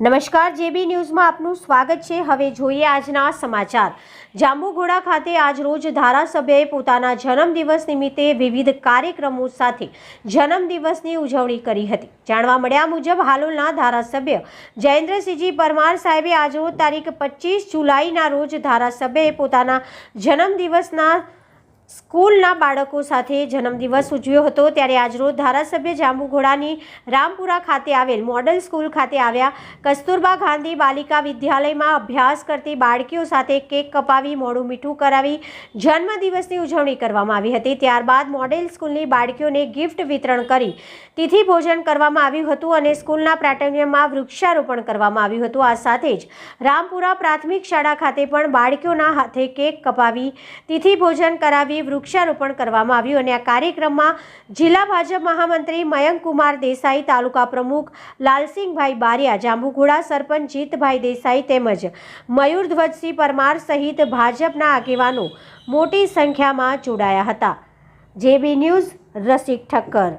નમસ્કાર, જેબી ન્યૂઝમાં આપનું સ્વાગત છે. હવે જોઈએ આજના સમાચાર. જાંબુઘોડા ખાતે આજરોજ ધારાસભ્યએ પોતાના જન્મદિવસ નિમિત્તે વિવિધ કાર્યક્રમો સાથે જન્મદિવસની ઉજવણી કરી હતી. જાણવા મળ્યા મુજબ, હાલોલના ધારાસભ્ય જયેન્દ્રસિંહજી પરમાર સાહેબે આજરોજ તારીખ પચીસ જુલાઈના રોજ ધારાસભ્યએ પોતાના જન્મદિવસના સ્કૂલના બાળકો સાથે જન્મદિવસ ઉજવ્યો હતો. ત્યારે આજરોજ ધારાસભ્ય જાંબુઘોડાની રામપુરા ખાતે આવેલ મોડલ સ્કૂલ ખાતે આવ્યા. કસ્તુરબા ગાંધી બાલિકા વિદ્યાલયમાં અભ્યાસ કરતી બાળકીઓ સાથે કેક કપાવી, મોડું મીઠું કરાવી, જન્મદિવસની ઉજવણી કરવામાં આવી હતી. ત્યારબાદ મોડેલ સ્કૂલની બાળકીઓને ગિફ્ટ વિતરણ કરી તિથિ ભોજન કરવામાં આવ્યું હતું અને સ્કૂલના પ્રાટમ્યમાં વૃક્ષારોપણ કરવામાં આવ્યું હતું. આ સાથે જ રામપુરા પ્રાથમિક શાળા ખાતે પણ બાળકીઓના હાથે કેક કપાવી, તિથિ ભોજન કરાવી વૃક્ષારોપણ કરવામાં આવ્યું અને આ કાર્યક્રમમાં જિલ્લા ભાજપ મહામંત્રી મયંક કુમાર દેસાઈ, તાલુકા પ્રમુખ લાલસિંહભાઈ બારિયા, જાંબુઘોડા સરપંચ જીતભાઈ દેસાઈ તેમજ મયુરધ્વજસિંહ પરમાર સહિત ભાજપના આગેવાનો મોટી સંખ્યામાં જોડાયા હતા. J B news Rasik Thakkar.